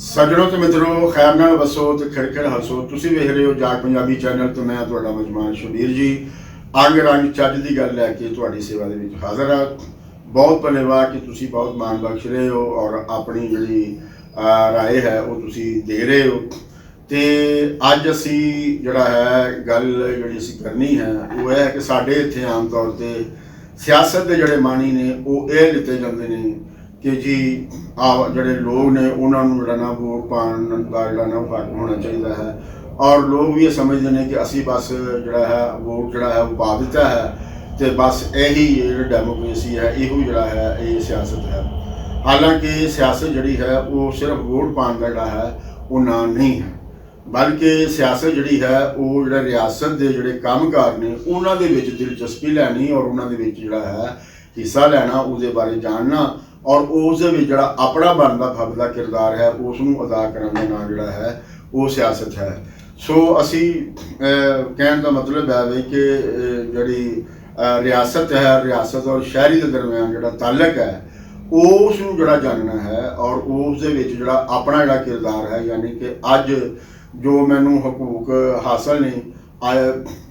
ਸੱਜਣੋ ਤੇ ਮਿੱਤਰੋ ਖੈਰ ਨਾਲ ਵਸੋ ਤੇ ਖਿੜਖਿੜ ਹੱਸੋ। ਤੁਸੀਂ ਵੇਖ ਰਹੇ ਹੋ ਜਾਗ ਪੰਜਾਬੀ ਚੈਨਲ ਤੇ ਮੈਂ ਤੁਹਾਡਾ ਮਜਮਾਨ ਸ਼ਬੀਰ ਜੀ। ਅੰਗ ਰੰਗ ਚੱਜ ਦੀ ਗੱਲ ਲੈ ਕੇ ਤੁਹਾਡੀ ਸੇਵਾ ਦੇ ਵਿੱਚ ਹਾਜ਼ਰ ਹਾਂ। ਬਹੁਤ ਧੰਨਵਾਦ ਕਿ ਤੁਸੀਂ ਬਹੁਤ ਮਾਣ ਬਖਸ਼ ਰਹੇ ਹੋ ਔਰ ਆਪਣੀ ਜਿਹੜੀ ਅਹ, ਰਾਏ ਹੈ ਉਹ ਤੁਸੀਂ ਦੇ ਰਹੇ ਹੋ। ਤੇ ਅੱਜ ਅਸੀਂ ਜਿਹੜਾ ਹੈ ਗੱਲ ਜਿਹੜੀ ਅਸੀਂ ਕਰਨੀ ਹੈ ਉਹ ਇਹ ਹੈ ਕਿ ਸਾਡੇ ਇੱਥੇ ਆਮ ਤੌਰ ਤੇ ਸਿਆਸਤ ਦੇ ਜਿਹੜੇ ਮਾਣੀ ਨੇ ਉਹ ਇਹ ਲਿੱਤੇ ਜਾਂਦੇ ਨੇ ਕਿ ਜੀ ਆ ਜਿਹੜੇ ਲੋਕ ਨੇ, ਉਹਨਾਂ ਨੂੰ ਜਿਹੜਾ ਨਾ ਵੋਟ ਪਾਉਣ ਦਾ ਜਿਹੜਾ ਨਾ ਉਹ ਹੱਕ ਹੋਣਾ ਚਾਹੀਦਾ ਹੈ। ਔਰ ਲੋਕ ਵੀ ਇਹ ਸਮਝਦੇ ਨੇ ਕਿ ਅਸੀਂ ਬਸ ਜਿਹੜਾ ਹੈ, ਵੋਟ ਜਿਹੜਾ ਹੈ, ਉਹ ਪਾ ਦਿੱਤਾ ਹੈ ਤੇ ਬਸ ਇਹੀ ਜਿਹੜਾ ਡੈਮੋਕ੍ਰੇਸੀ ਹੈ, ਇਹੋ ਜਿਹੜਾ ਹੈ, ਇਹ ਸਿਆਸਤ ਹੈ। ਹਾਲਾਂਕਿ ਸਿਆਸਤ ਜਿਹੜੀ ਹੈ, ਉਹ ਸਿਰਫ ਵੋਟ ਪਾਉਣ ਦਾ ਜਿਹੜਾ ਹੈ, ਉਹ ਨਾਂ ਨਹੀਂ ਹੈ। ਬਲਕਿ ਸਿਆਸਤ ਜਿਹੜੀ ਹੈ, ਉਹ ਜਿਹੜਾ ਰਿਆਸਤ ਦੇ ਜਿਹੜੇ ਕੰਮਕਾਰ ਨੇ, ਉਹਨਾਂ ਦੇ ਵਿੱਚ ਦਿਲਚਸਪੀ ਲੈਣੀ ਔਰ ਉਹਨਾਂ ਦੇ ਵਿੱਚ ਜਿਹੜਾ ਹੈ ਹਿੱਸਾ ਲੈਣਾ, ਉਹਦੇ ਬਾਰੇ ਜਾਣਨਾ ਔਰ ਉਸ ਦੇ ਵਿੱਚ ਜਿਹੜਾ ਆਪਣਾ ਬਣਦਾ ਫਰਜ਼ ਕਿਰਦਾਰ ਹੈ ਉਸ ਨੂੰ ਅਦਾ ਕਰਨ ਦਾ ਨਾਂ ਜਿਹੜਾ ਹੈ ਉਹ ਸਿਆਸਤ ਹੈ। ਸੋ ਅਸੀਂ ਕਹਿਣ ਦਾ ਮਤਲਬ ਹੈ ਵੀ ਕਿ ਜਿਹੜੀ ਰਿਆਸਤ ਹੈ ਰਿਆਸਤ ਔਰ ਸ਼ਹਿਰੀ ਦੇ ਦਰਮਿਆਨ ਜਿਹੜਾ ਤਾਲਕ ਹੈ ਉਸ ਨੂੰ ਜਿਹੜਾ ਜਾਣਨਾ ਹੈ ਔਰ ਉਸ ਦੇ ਵਿੱਚ ਜਿਹੜਾ ਆਪਣਾ ਜਿਹੜਾ ਕਿਰਦਾਰ ਹੈ ਯਾਨੀ ਕਿ ਅੱਜ ਜੋ ਮੈਨੂੰ ਹਕੂਕ ਹਾਸਲ ਨੇ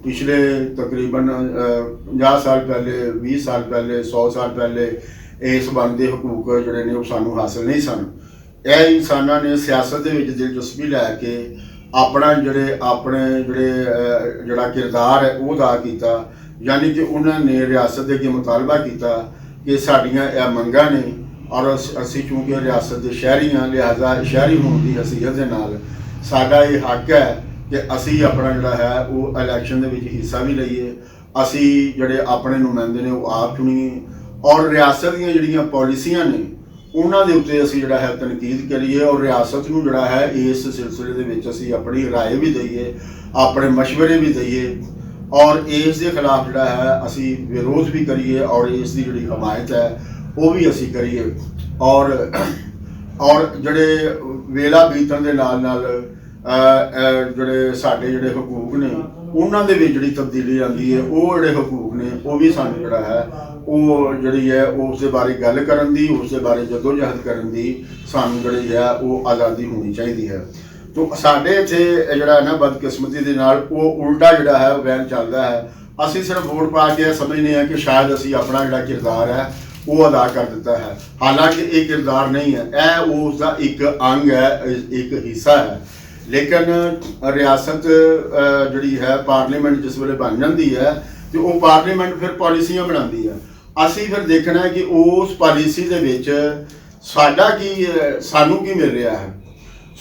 ਪਿਛਲੇ ਤਕਰੀਬਨ ਅਹ, 50 ਸਾਲ ਪਹਿਲੇ 20 ਸਾਲ ਪਹਿਲੇ 100 ਸਾਲ ਪਹਿਲੇ ਇਸ ਬਣਦੇ ਹਕੂਕ ਜਿਹੜੇ ਨੇ ਉਹ ਸਾਨੂੰ ਹਾਸਲ ਨਹੀਂ ਸਨ। ਇਹ ਇਨਸਾਨਾਂ ਨੇ ਸਿਆਸਤ ਦੇ ਵਿੱਚ ਦਿਲਚਸਪੀ ਲੈ ਕੇ ਆਪਣਾ ਜਿਹੜੇ, ਆਪਣੇ ਜਿਹੜੇ ਜਿਹੜਾ ਕਿਰਦਾਰ ਹੈ ਉਹ ਅਦਾ ਕੀਤਾ। ਯਾਨੀ ਕਿ ਉਹਨਾਂ ਨੇ ਰਿਆਸਤ ਦੇ ਅੱਗੇ ਮੁਤਾਲਬਾ ਕੀਤਾ ਕਿ ਸਾਡੀਆਂ ਇਹ ਮੰਗਾਂ ਨੇ ਔਰ ਅਸ- ਅਸੀਂ ਚੂੰਕਿ ਰਿਆਸਤ ਦੇ ਸ਼ਹਿਰੀ ਹਾਂ, ਲਿਹਾਜ਼ਾ ਸ਼ਹਿਰੀ ਹੋਣ ਦੀ ਹਸੀਅਤ ਦੇ ਨਾਲ ਸਾਡਾ ਇਹ ਹੱਕ ਹੈ ਕਿ ਅਸੀਂ ਆਪਣਾ ਜਿਹੜਾ ਹੈ ਉਹ ਇਲੈਕਸ਼ਨ ਦੇ ਵਿੱਚ ਹਿੱਸਾ ਵੀ ਲਈਏ। ਅਸੀਂ ਜਿਹੜੇ ਆਪਣੇ ਨੁਮਾਇੰਦੇ ਨੇ ਉਹ ਆਪ ਚੁਣੀਏ। ਔਰ ਰਿਆਸਤ ਦੀਆਂ ਜਿਹੜੀਆਂ ਪਾਲਿਸੀਆਂ ਨੇ ਉਹਨਾਂ ਦੇ ਉੱਤੇ ਅਸੀਂ ਜਿਹੜਾ ਹੈ ਤਨਕੀਦ ਕਰੀਏ ਔਰ ਰਿਆਸਤ ਨੂੰ ਜਿਹੜਾ ਹੈ ਇਸ ਸਿਲਸਿਲੇ ਦੇ ਵਿੱਚ ਅਸੀਂ ਆਪਣੀ رائے ਵੀ ਦਈਏ ਆਪਣੇ مشورے ਵੀ ਦਈਏ ਔਰ ਇਸ ਦੇ ਖਿਲਾਫ ਜਿਹੜਾ ਹੈ ਅਸੀਂ ਵਿਰੋਧ ਵੀ ਕਰੀਏ ਔਰ ਇਸ ਦੀ ਜਿਹੜੀ ਹਮਾਇਤ ਹੈ ਉਹ ਵੀ ਅਸੀਂ ਕਰੀਏ ਔਰ ਔਰ ਜਿਹੜੇ ਵੇਲਾ ਬੀਤਣ ਦੇ ਨਾਲ ਨਾਲ ਅਹ, ਅਹ, ਜਿਹੜੇ ਸਾਡੇ ਜਿਹੜੇ ਹਕੂਕ ਨੇ ਉਹਨਾਂ ਦੇ ਵਿੱਚ ਜਿਹੜੀ ਤਬਦੀਲੀ ਆਉਂਦੀ ਹੈ ਉਹ ਜਿਹੜੇ ਹਕੂਕ ਨੇ ਉਹ ਵੀ ਸਾਨੂੰ ਜਿਹੜਾ ਹੈ ਉਹ ਜਿਹੜੀ ਹੈ ਉਸ ਦੇ ਬਾਰੇ ਗੱਲ ਕਰਨ ਦੀ ਉਸ ਦੇ ਬਾਰੇ ਜਦੋਜਹਿਦ ਕਰਨ ਦੀ ਸਾਨੂੰ ਜਿਹੜੀ ਹੈ, ਉਹ ਆਜ਼ਾਦੀ ਹੋਣੀ ਚਾਹੀਦੀ ਹੈ। ਤੋ ਸਾਡੇ ਇੱਥੇ ਜਿਹੜਾ ਹੈ ਨਾ ਬਦਕਿਸਮਤੀ ਦੇ ਨਾਲ, ਉਹ ਉਲਟਾ ਜਿਹੜਾ ਹੈ, ਉਹ ਵਹਿਮ ਚੱਲਦਾ ਹੈ। ਅਸੀਂ ਸਿਰਫ ਵੋਟ ਪਾ ਕੇ ਇਹ ਸਮਝਦੇ ਹਾਂ ਕਿ ਸ਼ਾਇਦ ਅਸੀਂ ਆਪਣਾ ਜਿਹੜਾ ਕਿਰਦਾਰ ਹੈ, ਉਹ ਅਦਾ ਕਰ ਦਿੱਤਾ ਹੈ। ਹਾਲਾਂਕਿ ਇਹ ਕਿਰਦਾਰ ਨਹੀਂ ਹੈ। ਇਹ ਉਸ ਦਾ ਇੱਕ ਅੰਗ ਹੈ, ਇੱਕ ਹਿੱਸਾ ਹੈ। ਲੇਕਿਨ ਰਿਆਸਤ ਜਿਹੜੀ ਹੈ, ਪਾਰਲੀਮੈਂਟ ਜਿਸ ਵੇਲੇ ਬਣ ਜਾਂਦੀ ਹੈ, ਤੇ ਉਹ ਪਾਰਲੀਮੈਂਟ ਫਿਰ ਪਾਲਿਸੀਆਂ ਬਣਾਉਂਦੀ ਹੈ। ਅਸੀਂ ਫਿਰ ਦੇਖਣਾ ਹੈ ਕਿ ਉਸ ਪਾਲਿਸੀ ਦੇ ਵਿੱਚ ਸਾਡਾ ਕੀ, ਸਾਨੂੰ ਕੀ ਮਿਲ ਰਿਹਾ ਹੈ।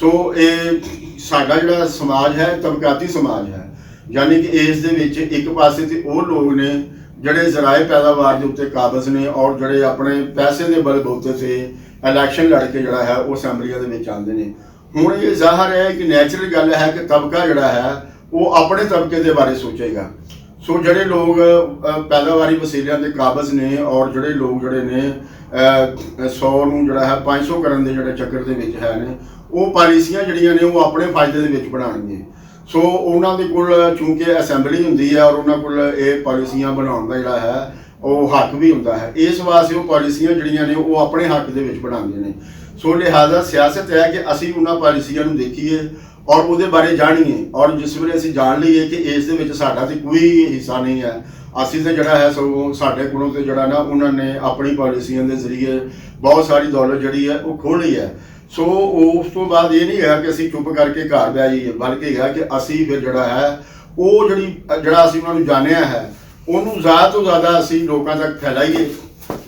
ਸੋ ਇਹ ਸਾਡਾ ਜਿਹੜਾ ਸਮਾਜ ਹੈ, ਤਬਕਾਤੀ ਸਮਾਜ ਹੈ। ਯਾਨੀ ਕਿ ਇਸ ਦੇ ਵਿੱਚ ਇੱਕ ਪਾਸੇ ਤੇ ਉਹ ਲੋਕ ਨੇ, ਜਿਹੜੇ ਜ਼ਰਾਏ ਪੈਦਾਵਾਰ ਦੇ ਉੱਤੇ ਕਾਬਜ਼ ਨੇ ਔਰ ਜਿਹੜੇ ਆਪਣੇ ਪੈਸੇ ਦੇ ਬਲਬੂਤੇ ਤੇ ਇਲੈਕਸ਼ਨ ਲੜ ਕੇ ਜਿਹੜਾ ਹੈ, ਉਹ ਅਸੈਂਬਲੀਆਂ ਦੇ ਵਿੱਚ ਆਉਂਦੇ ਨੇ। ਹੁਣ ਇਹ ਜ਼ਾਹਰ ਹੈ ਕਿ ਨੈਚੁਰਲ ਗੱਲ ਹੈ ਕਿ ਤਬਕਾ ਜਿਹੜਾ ਹੈ, ਉਹ ਆਪਣੇ ਤਬਕੇ ਦੇ ਬਾਰੇ ਸੋਚੇਗਾ। ਸੋ ਜਿਹੜੇ ਲੋਕ ਪੈਦਾਵਾਰੀ ਵਸੀਲਿਆਂ ਦੇ ਕਾਬਜ਼ ਨੇ ਔਰ ਜਿਹੜੇ ਲੋਕ ਜਿਹੜੇ ਨੇ 100 ਨੂੰ ਜਿਹੜਾ ਹੈ 500 ਕਰਨ ਦੇ ਜਿਹੜੇ ਚੱਕਰ ਦੇ ਵਿੱਚ ਹੈ ਨੇ, ਉਹ ਪਾਲਿਸੀਆਂ ਜਿਹੜੀਆਂ ਨੇ ਉਹ ਆਪਣੇ ਫਾਇਦੇ ਦੇ ਵਿੱਚ ਬਣਾਉਣਗੇ। ਸੋ ਉਹਨਾਂ ਦੇ ਕੋਲ ਚੂੰਕਿ ਅਸੈਂਬਲੀ ਹੁੰਦੀ ਹੈ ਔਰ ਉਹਨਾਂ ਕੋਲ ਇਹ ਪਾਲਿਸੀਆਂ ਬਣਾਉਣ ਦਾ ਜਿਹੜਾ ਹੈ, ਉਹ ਹੱਕ ਵੀ ਹੁੰਦਾ ਹੈ। ਇਸ ਵਾਸਤੇ ਉਹ ਪਾਲਿਸੀਆਂ ਜਿਹੜੀਆਂ ਨੇ, ਉਹ ਆਪਣੇ ਹੱਕ ਦੇ ਵਿੱਚ ਬਣਾਉਂਦੇ ਨੇ। ਸੋ ਲਿਹਾਜ਼ਾ ਸਿਆਸਤ ਹੈ ਕਿ ਅਸੀਂ ਉਹਨਾਂ ਪਾਲਿਸੀਆਂ ਨੂੰ ਦੇਖੀਏ ਔਰ ਉਹਦੇ ਬਾਰੇ ਜਾਣੀਏ। ਔਰ ਜਿਸ ਵੇਲੇ ਅਸੀਂ ਜਾਣ ਲਈਏ ਕਿ ਇਸ ਦੇ ਵਿੱਚ ਸਾਡਾ ਤੇ ਕੋਈ ਹਿੱਸਾ ਨਹੀਂ ਹੈ, ਅਸੀਂ ਤੇ ਜਿਹੜਾ ਹੈ ਸਗੋਂ ਸਾਡੇ ਕੋਲੋਂ ਤੇ ਜਿਹੜਾ ਨਾ ਉਹਨਾਂ ਨੇ ਆਪਣੀ ਪਾਲਿਸੀਆਂ ਦੇ ਜ਼ਰੀਏ ਬਹੁਤ ਸਾਰੀ ਦੌਲਤ ਜਿਹੜੀ ਹੈ ਉਹ ਖੋਹ ਲਈ ਹੈ। ਸੋ ਉਸ ਤੋਂ ਬਾਅਦ ਇਹ ਨਹੀਂ ਹੈ ਕਿ ਅਸੀਂ ਚੁੱਪ ਕਰਕੇ ਘਰ ਬਹਿ ਜਾਈਏ, ਬਲਕਿ ਇਹ ਹੈ ਕਿ ਅਸੀਂ ਫਿਰ ਜਿਹੜਾ ਹੈ ਉਹ ਜਿਹੜੀ, ਜਿਹੜਾ ਅਸੀਂ ਉਹਨਾਂ ਨੂੰ ਜਾਣਿਆ ਹੈ, ਉਹਨੂੰ ਜ਼ਿਆਦਾ ਤੋਂ ਜ਼ਿਆਦਾ ਅਸੀਂ ਲੋਕਾਂ ਤੱਕ ਫੈਲਾਈਏ,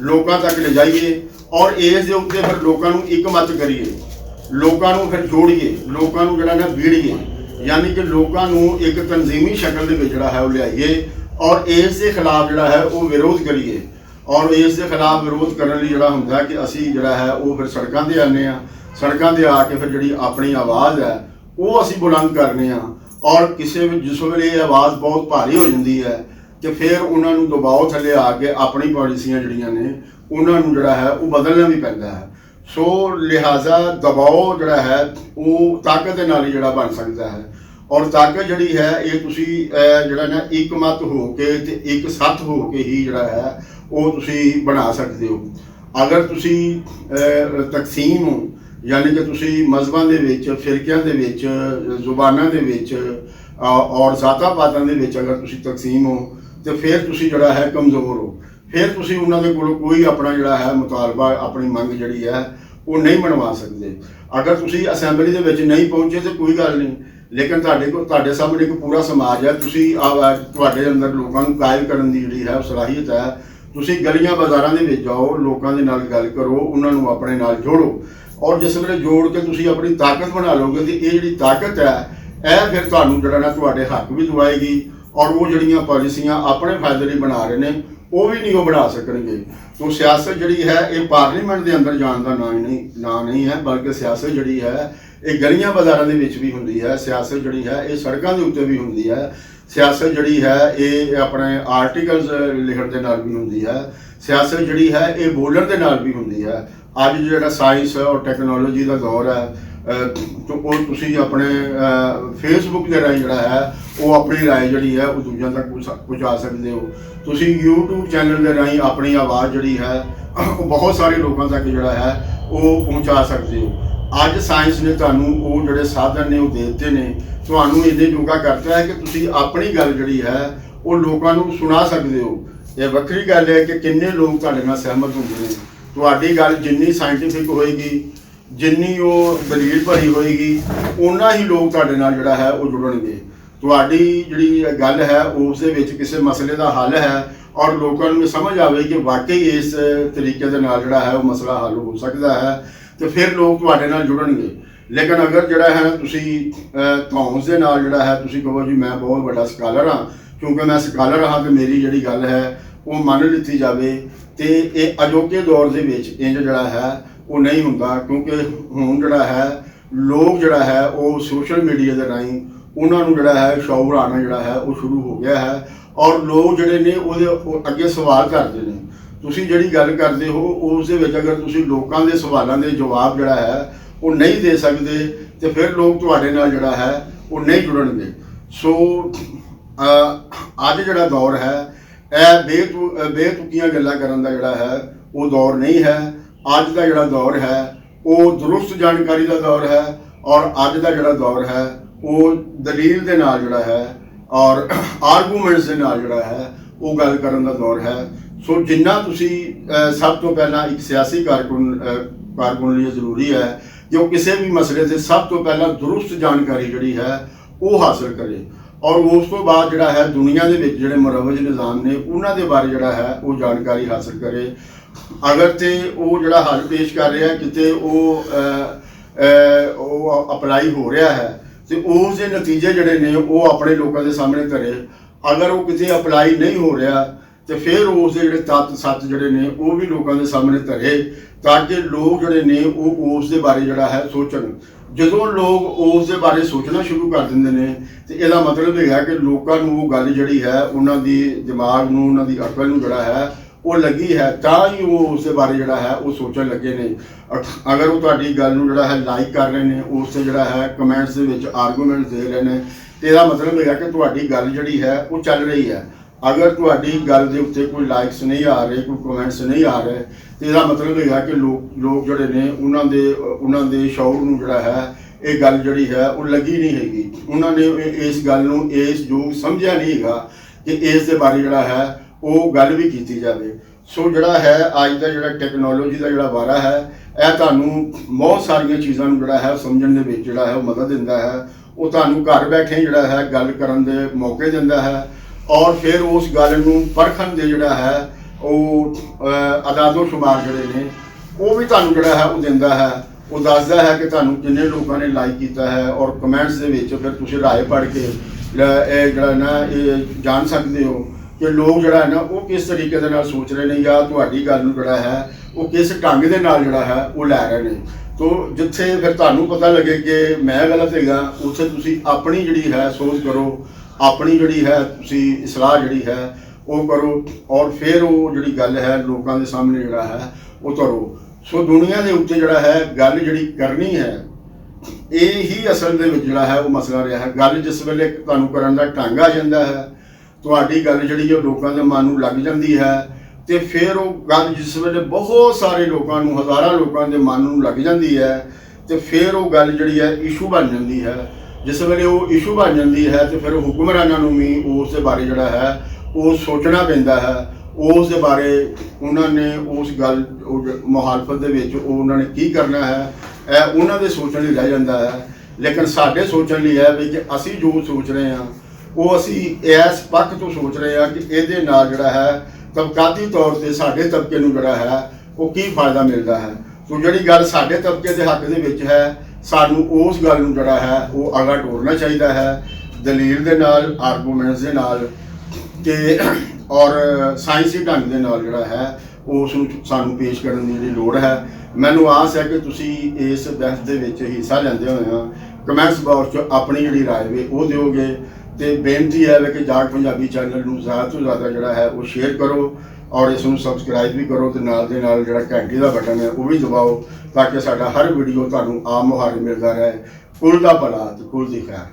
ਲੋਕਾਂ ਤੱਕ ਲਿਜਾਈਏ, ਔਰ ਇਸ ਦੇ ਉੱਤੇ ਫਿਰ ਲੋਕਾਂ ਨੂੰ ਇੱਕ ਮਤ ਕਰੀਏ। ਲੋਕਾਂ ਨੂੰ ਫਿਰ ਜੋੜੀਏ ਲੋਕਾਂ ਨੂੰ ਜਿਹੜਾ ਨਾ ਵੀੜੀਏ ਯਾਨੀ ਕਿ ਲੋਕਾਂ ਨੂੰ ਇੱਕ ਤਨਜ਼ੀਮੀ ਸ਼ਕਲ ਦੇ ਵਿੱਚ ਜਿਹੜਾ ਹੈ ਉਹ ਲਿਆਈਏ ਔਰ ਇਸ ਦੇ ਖਿਲਾਫ ਜਿਹੜਾ ਹੈ ਉਹ ਵਿਰੋਧ ਕਰੀਏ। ਔਰ ਇਸ ਦੇ ਖਿਲਾਫ ਵਿਰੋਧ ਕਰਨ ਲਈ ਜਿਹੜਾ ਹੁੰਦਾ ਕਿ ਅਸੀਂ ਜਿਹੜਾ ਹੈ ਉਹ ਫਿਰ ਸੜਕਾਂ ਤੇ ਆਨੇ ਆ ਸੜਕਾਂ ਤੇ ਆ ਕੇ ਫਿਰ ਜਿਹੜੀ ਆਪਣੀ ਆਵਾਜ਼ ਹੈ, ਉਹ ਅਸੀਂ ਬੁਲੰਦ ਕਰਨੇ ਆ ਔਰ ਕਿਸੇ ਵੀ ਜਿਸ ਵੇਲੇ ਇਹ ਆਵਾਜ਼ ਬਹੁਤ ਭਾਰੀ ਹੋ ਜਾਂਦੀ ਹੈ ਕਿ ਫਿਰ ਉਹਨਾਂ ਨੂੰ ਦਬਾਅ ਥੱਲੇ ਆ ਕੇ ਆਪਣੀ ਪਾਲਿਸੀਆਂ ਜਿਹੜੀਆਂ ਨੇ, ਉਹਨਾਂ ਨੂੰ ਜਿਹੜਾ ਹੈ ਉਹ ਬਦਲਣਾ ਵੀ ਪੈਂਦਾ ਹੈ। ਸੋ ਲਿਹਾਜ਼ਾ ਦਬਾਅ ਜਿਹੜਾ ਹੈ, ਉਹ ਤਾਕਤ ਦੇ ਨਾਲ ਹੀ ਜਿਹੜਾ ਬਣ ਸਕਦਾ ਹੈ। ਔਰ ਤਾਕਤ ਜਿਹੜੀ ਹੈ, ਇਹ ਤੁਸੀਂ ਜਿਹੜਾ ਨਾ, ਇੱਕ ਇਕਮਤ ਹੋ ਕੇ ਤੇ ਇੱਕ ਸੱਤ ਹੋ ਕੇ ਹੀ ਜਿਹੜਾ ਹੈ, ਉਹ ਤੁਸੀਂ ਬਣਾ ਸਕਦੇ ਹੋ। ਅਗਰ ਤੁਸੀਂ ਤਕਸੀਮ ਹੋ, ਯਾਨੀ ਕਿ ਤੁਸੀਂ ਮਜ਼ਹਬਾਂ ਦੇ ਵਿੱਚ, ਫਿਰਕਿਆਂ ਦੇ ਵਿੱਚ, ਜ਼ੁਬਾਨਾਂ ਦੇ ਵਿੱਚ ਔਰ ਜ਼ਾਤਾਂ ਪਾਤਾਂ ਦੇ ਵਿੱਚ ਅਗਰ ਤੁਸੀਂ ਤਕਸੀਮ ਹੋ, ਤੇ ਫਿਰ ਤੁਸੀਂ ਜਿਹੜਾ ਹੈ ਕਮਜ਼ੋਰ ਹੋ। ਫਿਰ ਤੁਸੀਂ ਉਹਨਾਂ ਦੇ ਕੋਲੋਂ ਕੋਈ ਆਪਣਾ ਜਿਹੜਾ ਹੈ ਮੁਤਾਲਬਾ, ਆਪਣੀ ਮੰਗ ਜਿਹੜੀ ਹੈ, ਉਹ ਨਹੀਂ ਮਨਵਾ ਸਕਦੇ। ਅਗਰ ਤੁਸੀਂ ਅਸੈਂਬਲੀ ਦੇ ਵਿੱਚ ਨਹੀਂ ਪਹੁੰਚੇ ਤੇ ਕੋਈ ਗੱਲ ਨਹੀਂ। ਲੇਕਿਨ ਤੁਹਾਡੇ ਕੋਲ, ਤੁਹਾਡੇ ਸਾਹਮਣੇ ਇੱਕ ਪੂਰਾ ਸਮਾਜ ਹੈ। ਤੁਸੀਂ ਆ ਤੁਹਾਡੇ ਅੰਦਰ ਲੋਕਾਂ ਨੂੰ ਕਾਇਮ ਕਰਨ ਦੀ ਜਿਹੜੀ ਹੈ ਉਹ ਸਲਾਹੀਅਤ ਹੈ। ਤੁਸੀਂ ਗਲੀਆਂ ਬਾਜ਼ਾਰਾਂ ਦੇ ਵਿੱਚ ਜਾਓ, ਲੋਕਾਂ ਦੇ ਨਾਲ ਗੱਲ ਕਰੋ, ਉਹਨਾਂ ਨੂੰ ਆਪਣੇ ਨਾਲ ਜੋੜੋ। ਔਰ ਜਿਸ ਵੇਲੇ ਜੋੜ ਕੇ ਤੁਸੀਂ ਆਪਣੀ ਤਾਕਤ ਬਣਾ ਲਓਗੇ ਤੇ ਇਹ ਜਿਹੜੀ ਤਾਕਤ ਹੈ, ਇਹ ਫਿਰ ਤੁਹਾਨੂੰ ਜਿਹੜਾ ਨਾ ਤੁਹਾਡੇ ਹੱਕ ਵੀ ਦਵਾਏਗੀ। ਔਰ ਉਹ ਜਿਹੜੀਆਂ ਪਾਲਿਸੀਆਂ ਆਪਣੇ ਫਾਇਦੇ ਲਈ ਬਣਾ ਰਹੇ ਨੇ ਉਹ ਵੀ ਨਹੀਂ ਉਹ ਬਣਾ ਸਕਣਗੇ। ਤੋਂ ਸਿਆਸਤ ਜਿਹੜੀ ਹੈ, ਇਹ ਪਾਰਲੀਮੈਂਟ ਦੇ ਅੰਦਰ ਜਾਣ ਦਾ ਨਾਂ ਨਹੀਂ ਨਾਂ ਨਹੀਂ ਹੈ, ਬਲਕਿ ਸਿਆਸਤ ਜਿਹੜੀ ਹੈ, ਇਹ ਗਲੀਆਂ ਬਾਜ਼ਾਰਾਂ ਦੇ ਵਿੱਚ ਵੀ ਹੁੰਦੀ ਹੈ। ਸਿਆਸਤ ਜਿਹੜੀ ਹੈ, ਇਹ ਸੜਕਾਂ ਦੇ ਉੱਤੇ ਵੀ ਹੁੰਦੀ ਹੈ। ਸਿਆਸਤ ਜਿਹੜੀ ਹੈ, ਇਹ ਆਪਣੇ ਆਰਟੀਕਲਸ ਲਿਖਣ ਦੇ ਨਾਲ ਵੀ ਹੁੰਦੀ ਹੈ। ਸਿਆਸਤ ਜਿਹੜੀ ਹੈ, ਇਹ ਬੋਲਣ ਦੇ ਨਾਲ ਵੀ ਹੁੰਦੀ ਹੈ। ਅੱਜ ਜਿਹੜਾ ਸਾਇੰਸ ਔਰ ਟੈਕਨੋਲੋਜੀ ਦਾ ਦੌਰ ਹੈ। ਉਹ ਤੁਸੀਂ ਆਪਣੇ ਫੇਸਬੁੱਕ ਦੇ ਰਾਹੀਂ ਜਿਹੜਾ ਹੈ ਉਹ ਆਪਣੀ رائے ਜਿਹੜੀ ਹੈ ਉਹ ਦੂਜਿਆਂ ਤੱਕ ਪਹੁੰਚਾ- ਪਹੁੰਚਾ ਸਕਦੇ ਹੋ ਤੁਸੀਂ YouTube ਚੈਨਲ ਦੇ ਰਾਹੀਂ ਆਪਣੀ ਆਵਾਜ਼ ਜਿਹੜੀ ਹੈ ਉਹ ਬਹੁਤ ਸਾਰੇ ਲੋਕਾਂ ਤੱਕ ਜਿਹੜਾ ਹੈ ਉਹ ਪਹੁੰਚਾ ਸਕਦੇ ਹੋ ਅੱਜ ਸਾਇੰਸ ਨੇ ਤੁਹਾਨੂੰ ਉਹ ਜਿਹੜੇ ਸਾਧਨ ਨੇ ਉਹ ਦੇ ਦਿੱਤੇ ਨੇ ਤੁਹਾਨੂੰ ਇਹਦੇ ਜੋਗਾ ਕਰਤਾ ਹੈ ਕਿ ਤੁਸੀਂ ਆਪਣੀ ਗੱਲ ਜਿਹੜੀ ਹੈ ਉਹ ਲੋਕਾਂ ਨੂੰ ਸੁਣਾ ਸਕਦੇ ਹੋ ਇਹ ਵੱਖਰੀ ਗੱਲ ਹੈ ਕਿ ਕਿੰਨੇ ਲੋਕ ਤੁਹਾਡੇ ਨਾਲ ਸਹਿਮਤ ਹੁੰਦੇ ਨੇ ਤੁਹਾਡੀ ਗੱਲ ਜਿੰਨੀ ਸਾਇੰਟੀਫਿਕ ਹੋਏਗੀ ਜਿੰਨੀ ਉਹ ਦਲੀਲ ਭਰੀ ਹੋਏਗੀ ਉਹਨਾਂ ਹੀ ਲੋਕ ਤੁਹਾਡੇ ਨਾਲ ਜਿਹੜਾ ਹੈ ਉਹ ਜੁੜਨਗੇ। ਤੁਹਾਡੀ ਜਿਹੜੀ ਗੱਲ ਹੈ, ਉਸ ਦੇ ਵਿੱਚ ਕਿਸੇ ਮਸਲੇ ਦਾ ਹੱਲ ਹੈ ਔਰ ਲੋਕਾਂ ਨੂੰ ਸਮਝ ਆਵੇ ਕਿ ਵਾਕਈ ਇਸ ਤਰੀਕੇ ਦੇ ਨਾਲ ਜਿਹੜਾ ਹੈ ਉਹ ਮਸਲਾ ਹੱਲ ਹੋ ਸਕਦਾ ਹੈ ਤੇ ਫਿਰ ਲੋਕ ਤੁਹਾਡੇ ਨਾਲ ਜੁੜਨਗੇ। ਲੇਕਿਨ ਅਗਰ ਜਿਹੜਾ ਹੈ ਤੁਸੀਂ ਧੌਂਸ ਦੇ ਨਾਲ ਜਿਹੜਾ ਹੈ, ਤੁਸੀਂ ਕਹੋ ਜੀ ਮੈਂ ਬਹੁਤ ਵੱਡਾ ਸਕਾਲਰ ਹਾਂ, ਕਿਉਂਕਿ ਮੈਂ ਸਕਾਲਰ ਹਾਂ ਤੇ ਮੇਰੀ ਜਿਹੜੀ ਗੱਲ ਹੈ ਉਹ ਮੰਨ ਲਿੱਤੀ ਜਾਵੇ ਤੇ ਇਹ ਅਜੋਕੇ ਦੌਰ ਦੇ ਵਿੱਚ ਇੰਜ ਜਿਹੜਾ ਹੈ ਉਹ ਨਹੀਂ ਹੁੰਦਾ ਕਿਉਂਕਿ ਹੁਣ ਜਿਹੜਾ ਹੈ, ਲੋਕ ਜਿਹੜਾ ਹੈ, ਉਹ ਸੋਸ਼ਲ ਮੀਡੀਆ ਦੇ ਰਾਹੀਂ ਉਹਨਾਂ ਨੂੰ ਜਿਹੜਾ ਹੈ ਸ਼ੌਰ ਆਉਣਾ ਜਿਹੜਾ ਹੈ, ਉਹ ਸ਼ੁਰੂ ਹੋ ਗਿਆ ਹੈ ਔਰ ਲੋਕ ਜਿਹੜੇ ਨੇ ਉਹਦੇ ਅੱਗੇ ਸਵਾਲ ਕਰਦੇ ਨੇ। ਤੁਸੀਂ ਜਿਹੜੀ ਗੱਲ ਕਰਦੇ ਹੋ ਉਸ ਦੇ ਵਿੱਚ ਅਗਰ ਤੁਸੀਂ ਲੋਕਾਂ ਦੇ ਸਵਾਲਾਂ ਦੇ ਜਵਾਬ ਜਿਹੜਾ ਹੈ, ਉਹ ਨਹੀਂ ਦੇ ਸਕਦੇ, ਤੇ ਫਿਰ ਲੋਕ ਤੁਹਾਡੇ ਨਾਲ ਜਿਹੜਾ ਹੈ, ਉਹ ਨਹੀਂ ਜੁੜਨਗੇ। ਸੋ ਅੱਜ ਜਿਹੜਾ ਦੌਰ ਹੈ, ਇਹ ਬੇਤੁ ਬੇਤੁਕੀਆਂ ਗੱਲਾਂ ਕਰਨ ਦਾ ਜਿਹੜਾ ਹੈ, ਉਹ ਦੌਰ ਨਹੀਂ ਹੈ। ਅੱਜ ਦਾ ਜਿਹੜਾ ਦੌਰ ਹੈ, ਉਹ ਦਰੁਸਤ ਜਾਣਕਾਰੀ ਦਾ ਦੌਰ ਹੈ ਔਰ ਅੱਜ ਦਾ ਜਿਹੜਾ ਦੌਰ ਹੈ, ਉਹ ਦਲੀਲ ਦੇ ਨਾਲ ਜਿਹੜਾ ਹੈ ਔਰ ਆਰਗੂਮੈਂਟਸ ਦੇ ਨਾਲ ਜਿਹੜਾ ਹੈ, ਉਹ ਗੱਲ ਕਰਨ ਦਾ ਦੌਰ ਹੈ। ਸੋ ਜਿੰਨਾ ਤੁਸੀਂ ਸਭ ਤੋਂ ਪਹਿਲਾਂ ਇੱਕ ਸਿਆਸੀ ਕਾਰਕੁਨ ਕਾਰਕੁਨ ਲਈ ਜ਼ਰੂਰੀ ਹੈ ਕਿ ਉਹ ਕਿਸੇ ਵੀ ਮਸਲੇ ਤੇ ਸਭ ਤੋਂ ਪਹਿਲਾਂ ਦਰੁਸਤ ਜਾਣਕਾਰੀ ਜਿਹੜੀ ਹੈ, ਉਹ ਹਾਸਲ ਕਰੇ। ਔਰ ਉਸ ਤੋਂ ਬਾਅਦ ਜਿਹੜਾ ਹੈ, ਦੁਨੀਆ ਦੇ ਵਿੱਚ ਜਿਹੜੇ ਮਰਵਜ ਨਿਜ਼ਾਮ ਨੇ, ਉਹਨਾਂ ਦੇ ਬਾਰੇ ਜਿਹੜਾ ਹੈ, ਉਹ ਜਾਣਕਾਰੀ ਹਾਸਲ ਕਰੇ। ਅਗਰ ਤੇ ਉਹ ਜਿਹੜਾ ਹੱਲ ਪੇਸ਼ ਕਰ ਰਿਹਾ ਕਿਤੇ ਉਹ ਉਹ ਅਪਲਾਈ ਹੋ ਰਿਹਾ ਹੈ, ਤੇ ਉਸ ਦੇ ਨਤੀਜੇ ਜਿਹੜੇ ਨੇ ਉਹ ਆਪਣੇ ਲੋਕਾਂ ਦੇ ਸਾਹਮਣੇ ਧਰੇ। ਅਗਰ ਉਹ ਕਿਤੇ ਅਪਲਾਈ ਨਹੀਂ ਹੋ ਰਿਹਾ, ਤੇ ਫਿਰ ਉਸ ਦੇ ਜਿਹੜੇ ਤੱਤ ਸੱਚ ਜਿਹੜੇ ਨੇ, ਉਹ ਵੀ ਲੋਕਾਂ ਦੇ ਸਾਹਮਣੇ ਧਰੇ, ਤਾਂ ਕਿ ਲੋਕ ਜਿਹੜੇ ਨੇ ਉਹ ਉਸ ਦੇ ਬਾਰੇ ਜਿਹੜਾ ਹੈ ਸੋਚਣ। ਜਦੋਂ ਲੋਕ ਉਸ ਦੇ ਬਾਰੇ ਸੋਚਣਾ ਸ਼ੁਰੂ ਕਰ ਦਿੰਦੇ ਨੇ, ਤੇ ਇਹਦਾ ਮਤਲਬ ਇਹ ਹੈ ਕਿ ਲੋਕਾਂ ਨੂੰ ਉਹ ਗੱਲ ਜਿਹੜੀ ਹੈ, ਉਹਨਾਂ ਦੀ ਦਿਮਾਗ ਨੂੰ, ਉਹਨਾਂ ਦੀ ਅਕਲ ਨੂੰ ਜਿਹੜਾ ਹੈ ਉਹ ਲੱਗੀ ਹੈ, ਤਾਂ ਹੀ ਉਹ ਉਸ ਦੇ ਬਾਰੇ ਜਿਹੜਾ ਹੈ, ਉਹ ਸੋਚਣ ਲੱਗੇ ਨੇ। ਅਗ- ਅਗਰ ਉਹ ਤੁਹਾਡੀ ਗੱਲ ਨੂੰ ਜਿਹੜਾ ਹੈ ਲਾਈਕ ਕਰ ਰਹੇ ਨੇ, ਉਸ ਤੇ ਜਿਹੜਾ ਹੈ ਕਮੈਂਟਸ ਦੇ ਵਿੱਚ ਆਰਗੂਮੈਂਟ ਦੇ ਰਹੇ ਨੇ, ਤੇ ਇਹਦਾ ਮਤਲਬ ਇਹ ਹੈ ਕਿ ਤੁਹਾਡੀ ਗੱਲ ਜਿਹੜੀ ਹੈ, ਉਹ ਚੱਲ ਰਹੀ ਹੈ। ਅਗਰ ਤੁਹਾਡੀ ਗੱਲ ਦੇ ਉੱਤੇ ਕੋਈ ਲਾਈਕਸ ਨਹੀਂ ਆ ਰਹੇ, ਕੋਈ ਕਮੈਂਟਸ ਨਹੀਂ ਆ ਰਹੇ, ਤੇ ਇਹਦਾ ਮਤਲਬ ਇਹ ਹੈ ਕਿ ਲੋਕ ਲੋਕ ਜਿਹੜੇ ਨੇ, ਉਹਨਾਂ ਦੇ ਉਹਨਾਂ ਦੇ ਸ਼ੌਰ ਨੂੰ ਜਿਹੜਾ ਹੈ, ਇਹ ਗੱਲ ਜਿਹੜੀ ਹੈ, ਉਹ ਲੱਗੀ ਨਹੀਂ ਹੈਗੀ। ਉਹਨਾਂ ਨੇ ਇਸ ਗੱਲ ਨੂੰ ਇਸ ਜੋ ਸਮਝਿਆ ਨਹੀਂ ਹੈਗਾ ਕਿ ਇਸ ਦੇ ਬਾਰੇ ਜਿਹੜਾ ਹੈ, ਉਹ ਗੱਲ ਵੀ ਕੀਤੀ ਜਾਵੇ। ਸੋ ਜਿਹੜਾ ਹੈ, ਅੱਜ ਦਾ ਜਿਹੜਾ ਟੈਕਨੋਲੋਜੀ ਦਾ ਜਿਹੜਾ ਵਾਰਾ ਹੈ, ਇਹ ਤੁਹਾਨੂੰ ਬਹੁਤ ਸਾਰੀਆਂ ਚੀਜ਼ਾਂ ਨੂੰ ਜਿਹੜਾ ਹੈ, ਸਮਝਣ ਦੇ ਵਿੱਚ ਜਿਹੜਾ ਹੈ, ਉਹ ਮਦਦ ਦਿੰਦਾ ਹੈ। ਉਹ ਤੁਹਾਨੂੰ ਘਰ ਬੈਠੇ ਜਿਹੜਾ ਹੈ, ਗੱਲ ਕਰਨ ਦੇ ਮੌਕੇ ਦਿੰਦਾ ਹੈ। ਔਰ ਫਿਰ ਉਸ ਗੱਲ ਨੂੰ ਪਰਖਣ ਦੇ ਜਿਹੜਾ ਹੈ, ਉਹ ਅਦਾਦੋ ਸ਼ੁਮਾਰ ਜਿਹੜੇ ਨੇ, ਉਹ ਵੀ ਤੁਹਾਨੂੰ ਜਿਹੜਾ ਹੈ, ਉਹ ਦਿੰਦਾ ਹੈ। ਉਹ ਦੱਸਦਾ ਹੈ ਕਿ ਤੁਹਾਨੂੰ ਕਿੰਨੇ ਲੋਕਾਂ ਨੇ ਲਾਈਕ ਕੀਤਾ ਹੈ ਔਰ ਕਮੈਂਟਸ ਦੇ ਵਿੱਚ ਫਿਰ ਤੁਸੀਂ ਰਾਏ ਪੜ੍ਹ ਕੇ ਇਹ ਜਿਹੜਾ ਨਾ, ਇਹ ਜਾਣ ਸਕਦੇ ਹੋ। ਕਿ ਲੋਕ ਜਿਹੜਾ ਹੈ ਨਾ, ਉਹ ਕਿਸ ਤਰੀਕੇ ਦੇ ਨਾਲ ਸੋਚ ਰਹੇ ਨੇ ਜਾਂ ਤੁਹਾਡੀ ਗੱਲ ਨੂੰ ਜਿਹੜਾ ਹੈ, ਉਹ ਕਿਸ ਢੰਗ ਦੇ ਨਾਲ ਜਿਹੜਾ ਹੈ, ਉਹ ਲੈ ਰਹੇ ਨੇ। ਤੋ ਜਿੱਥੇ ਫਿਰ ਤੁਹਾਨੂੰ ਪਤਾ ਲੱਗੇ ਕਿ ਮੈਂ ਗਲਤ ਹੈਗਾ, ਉੱਥੇ ਤੁਸੀਂ ਆਪਣੀ ਜਿਹੜੀ ਹੈ ਸੋਚ ਕਰੋ, ਆਪਣੀ ਜਿਹੜੀ ਹੈ ਤੁਸੀਂ ਇਸਲਾਹ ਜਿਹੜੀ ਹੈ, ਉਹ ਕਰੋ ਔਰ ਫਿਰ ਉਹ ਜਿਹੜੀ ਗੱਲ ਹੈ ਲੋਕਾਂ ਦੇ ਸਾਹਮਣੇ ਜਿਹੜਾ ਹੈ, ਉਹ ਧਰੋ। ਸੋ ਦੁਨੀਆ ਦੇ ਉੱਤੇ ਜਿਹੜਾ ਹੈ, ਗੱਲ ਜਿਹੜੀ ਕਰਨੀ ਹੈ, ਇਹ ਹੀ ਅਸਲ ਦੇ ਵਿੱਚ ਜਿਹੜਾ ਹੈ, ਉਹ ਮਸਲਾ ਰਿਹਾ ਹੈ। ਗੱਲ ਜਿਸ ਵੇਲੇ ਤੁਹਾਨੂੰ ਕਰਨ ਦਾ ਢੰਗ ਆ ਜਾਂਦਾ ਹੈ ਤੁਹਾਡੀ ਗੱਲ ਜਿਹੜੀ ਉਹ ਲੋਕਾਂ ਦੇ ਮਨ ਨੂੰ ਲੱਗ ਜਾਂਦੀ ਹੈ ਤੇ ਫਿਰ ਉਹ ਗੱਲ ਜਿਸ ਵੇਲੇ ਬਹੁਤ ਸਾਰੇ ਲੋਕਾਂ ਨੂੰ, ਹਜ਼ਾਰਾਂ ਲੋਕਾਂ ਦੇ ਮਨ ਨੂੰ ਲੱਗ ਜਾਂਦੀ ਹੈ ਤੇ ਫਿਰ ਉਹ ਗੱਲ ਜਿਹੜੀ ਹੈ ਇਸ਼ੂ ਬਣ ਜਾਂਦੀ ਹੈ। ਜਿਸ ਵੇਲੇ ਉਹ ਇਸ਼ੂ ਬਣ ਜਾਂਦੀ ਹੈ ਤੇ ਫਿਰ ਹੁਕਮਰਾਨਾਂ ਨੂੰ ਵੀ ਉਸ ਦੇ ਬਾਰੇ ਜਿਹੜਾ ਹੈ, ਉਹ ਸੋਚਣਾ ਪੈਂਦਾ ਹੈ। ਉਸ ਦੇ ਬਾਰੇ ਉਹਨਾਂ ਨੇ ਉਸ ਗੱਲ, ਉਹ ਜ- ਦੇ ਵਿੱਚ ਉਹ ਉਹਨਾਂ ਨੇ ਕੀ ਕਰਨਾ ਹੈ, ਇਹ ਉਹਨਾਂ ਦੇ ਸੋਚਣ ਲਈ ਰਹਿ ਜਾਂਦਾ ਹੈ। ਲੇਕਿਨ ਸਾਡੇ ਸੋਚਣ ਲਈ ਹੈ ਵੀ ਕਿ ਅਸੀਂ ਜੋ ਸੋਚ ਰਹੇ ਹਾਂ ਉਹ ਅਸੀਂ ਇਸ ਪੱਖ ਤੋਂ ਸੋਚ ਰਹੇ ਹਾਂ ਕਿ ਇਹਦੇ ਨਾਲ ਜਿਹੜਾ ਹੈ ਤਬਕਾਤੀ ਤੌਰ ਤੇ ਸਾਡੇ ਤਬਕੇ ਨੂੰ ਜਿਹੜਾ ਹੈ ਉਹ ਕੀ ਫਾਇਦਾ ਮਿਲਦਾ ਹੈ ਸੋ ਜਿਹੜੀ ਗੱਲ ਸਾਡੇ ਤਬਕੇ ਦੇ ਹੱਕ ਦੇ ਵਿੱਚ ਹੈ ਸਾਨੂੰ ਉਸ ਗੱਲ ਨੂੰ ਜਿਹੜਾ ਹੈ ਉਹ ਅਗਾ ਟੋਰਨਾ ਚਾਹੀਦਾ ਹੈ ਦਲੀਲ ਦੇ ਨਾਲ ਆਰਗੂਮੈਂਟਸ ਦੇ ਨਾਲ ਕਿ ਔਰ ਸਾਇੰਸੀ ਢੰਗ ਦੇ ਨਾਲ ਜਿਹੜਾ ਹੈ ਉਸ ਨੂੰ ਸਾਨੂੰ ਪੇਸ਼ ਕਰਨ ਦੀ ਜਿਹੜੀ ਲੋੜ ਹੈ ਮੈਨੂੰ ਆਸ ਹੈ ਕਿ ਤੁਸੀਂ ਇਸ ਬਹਿਸ ਦੇ ਵਿੱਚ ਹਿੱਸਾ ਲੈਂਦੇ ਹੋਏ ਆ ਕਮੈਂਟਸ ਬਾਕਸ 'ਚ ਆਪਣੀ ਜਿਹੜੀ رائے ਵੇ ਉਹ ਦਿਓਗੇ ਤੇ ਬੇਨਤੀ ਹੈ ਵੀ ਕਿ ਜਾਗ ਪੰਜਾਬੀ ਚੈਨਲ ਨੂੰ ਜ਼ਿਆਦਾ ਤੋਂ ਜ਼ਿਆਦਾ ਜਿਹੜਾ ਹੈ ਉਹ ਸ਼ੇਅਰ ਕਰੋ ਔਰ ਇਸ ਨੂੰ ਸਬਸਕ੍ਰਾਈਬ ਵੀ ਕਰੋ ਤੇ ਨਾਲ ਦੇ ਨਾਲ ਜਿਹੜਾ ਘੰਟੀ ਦਾ ਬਟਨ ਹੈ ਉਹ ਵੀ ਦਬਾਓ ਤਾਂ ਕਿ ਸਾਡਾ ਹਰ ਵੀਡੀਓ ਤੁਹਾਨੂੰ ਆਮ ਮੁਹਾਰੇ ਮਿਲਦਾ ਰਹੇ। ਕੁੱਲ ਦਾ ਭਲਾ ਤੇ ਕੁੱਲ ਦੀ ਖੈਰ।